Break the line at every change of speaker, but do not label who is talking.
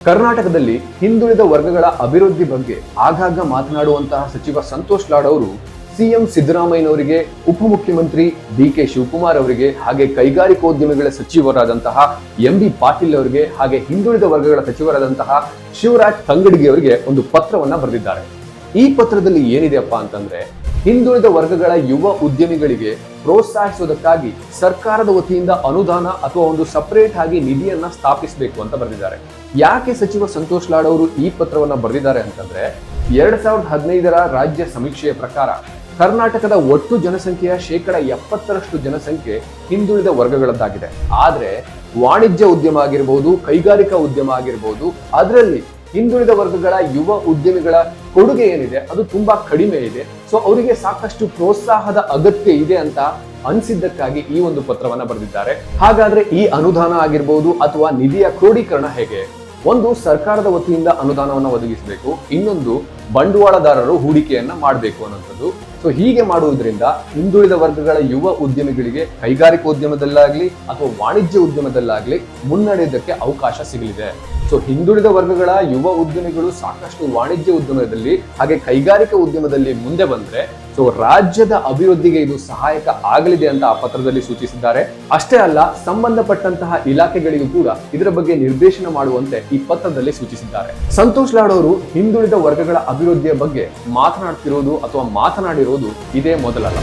ಕರ್ನಾಟಕದಲ್ಲಿ ಹಿಂದುಳಿದ ವರ್ಗಗಳ ಅಭಿವೃದ್ಧಿ ಬಗ್ಗೆ ಆಗಾಗ ಮಾತನಾಡುವಂತಹ ಸಚಿವ ಸಂತೋಷ್ ಲಾಡ್ ಅವರು ಸಿಎಂ ಸಿದ್ದರಾಮಯ್ಯನವರಿಗೆ ಉಪಮುಖ್ಯಮಂತ್ರಿ ಡಿ ಕೆ ಶಿವಕುಮಾರ್ ಅವರಿಗೆ ಹಾಗೆ ಕೈಗಾರಿಕೋದ್ಯಮಿಗಳ ಸಚಿವರಾದಂತಹ ಎಂ ಬಿ ಪಾಟೀಲ್ ಅವರಿಗೆ ಹಾಗೆ ಹಿಂದುಳಿದ ವರ್ಗಗಳ ಸಚಿವರಾದಂತಹ ಶಿವರಾಜ್ ತಂಗಡಿಗೆ ಅವರಿಗೆ ಒಂದು ಪತ್ರವನ್ನ ಬರೆದಿದ್ದಾರೆ. ಈ ಪತ್ರದಲ್ಲಿ ಏನಿದೆಯಪ್ಪ ಅಂತಂದ್ರೆ ಹಿಂದುಳಿದ ವರ್ಗಗಳ ಯುವ ಉದ್ಯಮಿಗಳಿಗೆ ಪ್ರೋತ್ಸಾಹಿಸುವುದಕ್ಕಾಗಿ ಸರ್ಕಾರದ ವತಿಯಿಂದ ಅನುದಾನ ಅಥವಾ ಒಂದು ಸಪರೇಟ್ ಆಗಿ ನಿಧಿಯನ್ನ ಸ್ಥಾಪಿಸಬೇಕು ಅಂತ ಬರೆದಿದ್ದಾರೆ. ಯಾಕೆ ಸಚಿವ ಸಂತೋಷ್ ಲಾಡ್ ಅವರು ಈ ಪತ್ರವನ್ನ ಬರೆದಿದ್ದಾರೆ ಅಂತಂದ್ರೆ, ಎರಡ್ ಸಾವಿರದ ಹದಿನೈದರ ರಾಜ್ಯ ಸಮೀಕ್ಷೆಯ ಪ್ರಕಾರ ಕರ್ನಾಟಕದ ಒಟ್ಟು ಜನಸಂಖ್ಯೆಯ ಶೇಕಡ ಎಪ್ಪತ್ತರಷ್ಟು ಜನಸಂಖ್ಯೆ ಹಿಂದುಳಿದ ವರ್ಗಗಳದ್ದಾಗಿದೆ. ಆದ್ರೆ ವಾಣಿಜ್ಯ ಉದ್ಯಮ ಆಗಿರ್ಬೋದು, ಕೈಗಾರಿಕಾ ಉದ್ಯಮ ಆಗಿರ್ಬೋದು, ಅದರಲ್ಲಿ ಹಿಂದುಳಿದ ವರ್ಗಗಳ ಯುವ ಉದ್ಯಮಿಗಳ ಕೊಡುಗೆ ಏನಿದೆ, ಅದು ತುಂಬಾ ಕಡಿಮೆ ಇದೆ. ಸೊ ಅವರಿಗೆ ಸಾಕಷ್ಟು ಪ್ರೋತ್ಸಾಹದ ಅಗತ್ಯ ಇದೆ ಅಂತ ಅನಿಸಿದ್ದಕ್ಕಾಗಿ ಈ ಒಂದು ಪತ್ರವನ್ನ ಬರೆದಿದ್ದಾರೆ. ಹಾಗಾದ್ರೆ ಈ ಅನುದಾನ ಆಗಿರ್ಬೋದು ಅಥವಾ ನಿಧಿಯ ಕ್ರೋಢೀಕರಣ ಹೇಗೆ? ಒಂದು, ಸರ್ಕಾರದ ವತಿಯಿಂದ ಅನುದಾನವನ್ನ ಒದಗಿಸಬೇಕು. ಇನ್ನೊಂದು, ಬಂಡವಾಳದಾರರು ಹೂಡಿಕೆಯನ್ನ ಮಾಡಬೇಕು ಅನ್ನೋಂಥದ್ದು ಸೊ ಹೀಗೆ ಮಾಡುವುದರಿಂದ ಹಿಂದುಳಿದ ವರ್ಗಗಳ ಯುವ ಉದ್ಯಮಿಗಳಿಗೆ ಕೈಗಾರಿಕಾ ಉದ್ಯಮದಲ್ಲಾಗ್ಲಿ ಅಥವಾ ವಾಣಿಜ್ಯ ಉದ್ಯಮದಲ್ಲಾಗ್ಲಿ ಮುನ್ನಡೆಯೋದಕ್ಕೆ ಅವಕಾಶ ಸಿಗಲಿದೆ. ಸೊ ಹಿಂದುಳಿದ ವರ್ಗಗಳ ಯುವ ಉದ್ಯಮಿಗಳು ಸಾಕಷ್ಟು ವಾಣಿಜ್ಯ ಉದ್ಯಮದಲ್ಲಿ ಹಾಗೆ ಕೈಗಾರಿಕಾ ಉದ್ಯಮದಲ್ಲಿ ಮುಂದೆ ಬಂದ್ರೆ ಸೊ ರಾಜ್ಯದ ಅಭಿವೃದ್ಧಿಗೆ ಇದು ಸಹಾಯಕ ಆಗಲಿದೆ ಅಂತ ಆ ಪತ್ರದಲ್ಲಿ ಸೂಚಿಸಿದ್ದಾರೆ. ಅಷ್ಟೇ ಅಲ್ಲ, ಸಂಬಂಧಪಟ್ಟಂತಹ ಇಲಾಖೆಗಳಿಗೂ ಕೂಡ ಇದರ ಬಗ್ಗೆ ನಿರ್ದೇಶನ ಮಾಡುವಂತೆ ಈ ಪತ್ರದಲ್ಲಿ ಸೂಚಿಸಿದ್ದಾರೆ. ಸಂತೋಷ್ ಲಾಡ್ ಅವರು ಹಿಂದುಳಿದ ವರ್ಗಗಳ ಅಭಿವೃದ್ಧಿಯ ಬಗ್ಗೆ ಮಾತನಾಡ್ತಿರೋದು ಅಥವಾ ಮಾತನಾಡಿರೋದು ಇದೇ ಮೊದಲಲ್ಲ.